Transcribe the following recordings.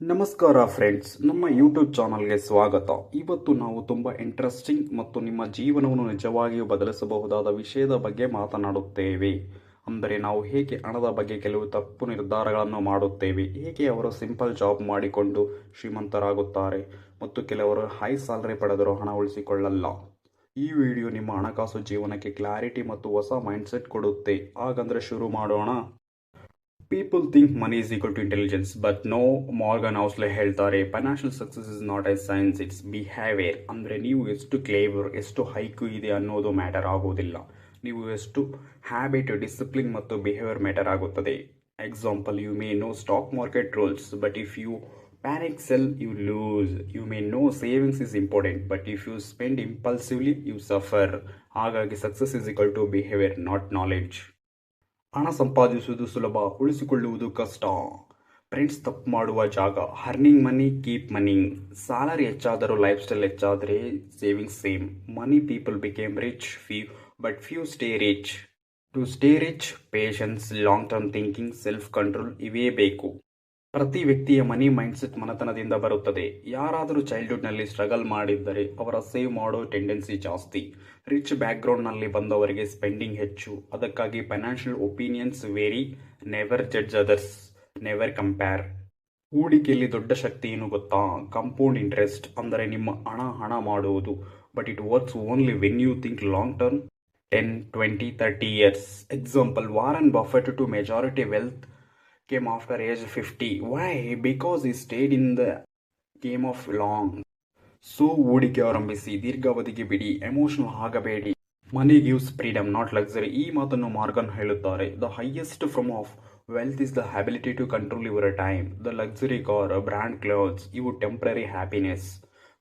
ನಮಸ್ಕಾರ ಫ್ರೆಂಡ್ಸ್ ನಮ್ಮ ಯೂಟ್ಯೂಬ್ ಚಾನಲ್ಗೆ ಸ್ವಾಗತ. ಇವತ್ತು ನಾವು ತುಂಬ ಇಂಟ್ರೆಸ್ಟಿಂಗ್ ಮತ್ತು ನಿಮ್ಮ ಜೀವನವನ್ನು ನಿಜವಾಗಿಯೂ ಬದಲಿಸಬಹುದಾದ ವಿಷಯದ ಬಗ್ಗೆ ಮಾತನಾಡುತ್ತೇವೆ. ಅಂದರೆ ನಾವು ಹೇಗೆ ಹಣದ ಬಗ್ಗೆ ಕೆಲವು ತಪ್ಪು ನಿರ್ಧಾರಗಳನ್ನು ಮಾಡುತ್ತೇವೆ. ಹೇಗೆ ಅವರು ಸಿಂಪಲ್ ಜಾಬ್ ಮಾಡಿಕೊಂಡು ಶ್ರೀಮಂತರಾಗುತ್ತಾರೆ ಮತ್ತು ಕೆಲವರು ಹೈ ಸ್ಯಾಲರಿ ಪಡೆದರೂ ಹಣ ಉಳಿಸಿಕೊಳ್ಳಲ್ಲ. ಈ ವಿಡಿಯೋ ನಿಮ್ಮ ಹಣಕಾಸು ಜೀವನಕ್ಕೆ ಕ್ಲಾರಿಟಿ ಮತ್ತು ಹೊಸ ಮೈಂಡ್ಸೆಟ್ ಕೊಡುತ್ತೆ. ಹಾಗಂದ್ರೆ ಶುರು ಮಾಡೋಣ. People think money is equal to intelligence but no Morgan Housel ಹೇಳ್ತಾರೆ financial success is not a science it's behaviour ಅಂದರೆ ನೀವು ಎಷ್ಟು ಕ್ಲೇವರ್ ಎಷ್ಟು ಹೈಕು ಇದೆ ಅನ್ನೋದು ಮ್ಯಾಟರ್ ಆಗೋದಿಲ್ಲ. ನೀವು ಎಷ್ಟು ಹ್ಯಾಬಿಟ್ ಡಿಸಿಪ್ಲಿನ್ ಮತ್ತು ಬಿಹೇವಿಯರ್ ಮ್ಯಾಟರ್ ಆಗುತ್ತದೆ. Example you may know stock market rules but if you panic sell you lose you may know savings is important but if you spend impulsively you suffer ಹಾಗಾಗಿ success is equal to behaviour not knowledge ಹಣ ಸಂಪಾದಿಸುವುದು ಸುಲಭ, ಉಳಿಸಿಕೊಳ್ಳುವುದು ಕಷ್ಟ. Friends ತಪ್ಪು ಮಾಡುವ ಜಾಗ earning money keep money salary ಹೆಚ್ಚಾದರೂ life style ಹೆಚ್ಚಾದರೆ savings same money people became rich few but few stay rich to stay rich patience long term thinking self control ಇವೇ ಬೇಕು. ಪ್ರತಿ ವ್ಯಕ್ತಿಯ ಮನಿ ಮೈಂಡ್ಸೆಟ್ ಮನತನದಿಂದ ಬರುತ್ತದೆ. ಯಾರಾದರೂ ಚೈಲ್ಡ್ಹುಡ್ನಲ್ಲಿ ಸ್ಟ್ರಗಲ್ ಮಾಡಿದ್ದರೆ ಅವರ ಸೇವ್ ಮಾಡೋ ಟೆಂಡೆನ್ಸಿ ಜಾಸ್ತಿ. ರಿಚ್ ಬ್ಯಾಕ್ಗ್ರೌಂಡ್ನಲ್ಲಿ ಬಂದವರಿಗೆ ಸ್ಪೆಂಡಿಂಗ್ ಹೆಚ್ಚು. ಅದಕ್ಕಾಗಿ financial opinions vary never judge others, never compare. ಹೂಡಿಕೆಯಲ್ಲಿ ದೊಡ್ಡ ಶಕ್ತಿ ಏನು ಗೊತ್ತಾ? ಕಂಪೌಂಡ್ ಇಂಟ್ರೆಸ್ಟ್ ಅಂದರೆ ನಿಮ್ಮ ಹಣ ಹಣ ಮಾಡುವುದು. But it works only when you think long term ten twenty thirty years example Warren Buffett to majority wealth came after age 50. Why? Because he stayed in the game of long. So ಹೂಡಿಕೆ ಆರಂಭಿಸಿ ದೀರ್ಘಾವಧಿಗೆ ಬಿಡಿ emotional ಆಗಬೇಡಿ. Money gives freedom not luxury ಈ ಮಾತನ್ನು Morgan ಹೇಳುತ್ತಾರೆ. The highest form of wealth is the ability to control your time the luxury car brand clothes ಇವು temporary happiness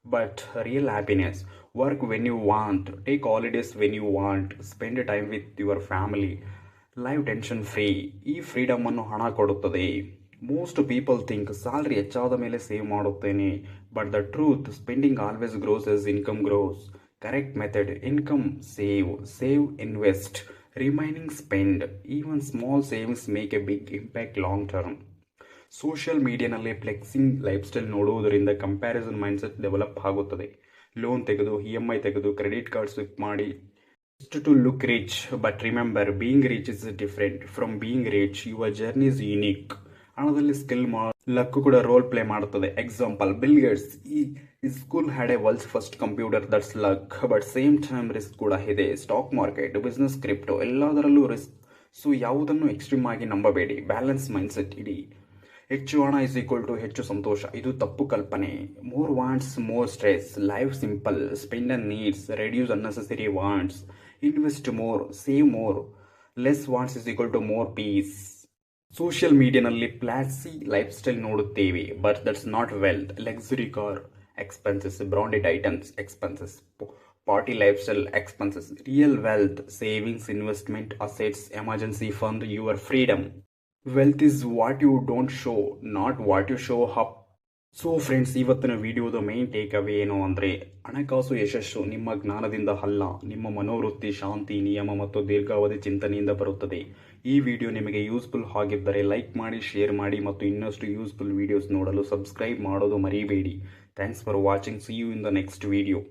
but real happiness work when you want take holidays when you want spend time with your family live tension free ಈ ಫ್ರೀಡಮನ್ನು ಹಣ ಕೊಡುತ್ತದೆ. Most people think salary ಹೆಚ್ಚಾದ ಮೇಲೆ save ಮಾಡುತ್ತೇನೆ. But the truth spending always grows as income grows correct method income save save invest remaining spend even small savings make a big impact long term social ಮೀಡಿಯಾನಲ್ಲಿ flexing life style ನೋಡುವುದರಿಂದ comparison mindset develop ಆಗುತ್ತದೆ. Loan ತೆಗೆದು E M I ತೆಗೆದು credit card swipe ಮಾಡಿ just to look rich, but remember, being rich is different. From being rich, your journey is unique. ಹಣದಲ್ಲಿ skill luck ಕೂಡ role play ಮಾಡುತ್ತದೆ. Example Bill Gates ಈ school had a world's first computer that's luck but same time risk ಕೂಡ ಇದೆ. Stock market business crypto ಎಲ್ಲದರಲ್ಲೂ risk so ಯಾವುದನ್ನು extreme ಆಗಿ ನಂಬಬೇಡಿ? ಬ್ಯಾಲೆನ್ಸ್ ಮೈಂಡ್ಸೆಟ್ ಇಡಿ. ಹೆಚ್ಚು ಹಣ ಇಸ್ ಈಕ್ವಲ್ ಟು ಹೆಚ್ಚು ಸಂತೋಷ. ಇದು ತಪ್ಪು ಕಲ್ಪನೆ. More wants more stress life simple spend and needs reduce unnecessary wants invest more save more less wants is equal to more peace social ಮೀಡಿಯಾನಲ್ಲಿ flashy life style ನೋಡುತ್ತೇವೆ but that's not wealth luxury car expenses branded items expenses party lifestyle expenses real wealth savings investment assets emergency fund your freedom wealth is what you don't show not what you show ಹಪ್ so friends ಇವತ್ತಿನ ವಿಡಿಯೋದ main take away ಏನು ಅಂದರೆ, ಹಣಕಾಸು ಯಶಸ್ಸು ನಿಮ್ಮ ಜ್ಞಾನದಿಂದ ಅಲ್ಲ, ನಿಮ್ಮ ಮನೋವೃತ್ತಿ, ಶಾಂತಿ, ನಿಯಮ ಮತ್ತು ದೀರ್ಘಾವಧಿ ಚಿಂತನೆಯಿಂದ ಬರುತ್ತದೆ. ಈ ವಿಡಿಯೋ ನಿಮಗೆ ಯೂಸ್ಫುಲ್ ಆಗಿದ್ದರೆ ಲೈಕ್ ಮಾಡಿ ಶೇರ್ ಮಾಡಿ ಮತ್ತು ಇನ್ನಷ್ಟು ಯೂಸ್ಫುಲ್ ವಿಡಿಯೋಸ್ ನೋಡಲು ಸಬ್ಸ್ಕ್ರೈಬ್ ಮಾಡೋದು ಮರಿಬೇಡಿ. Thanks for watching see you in the next video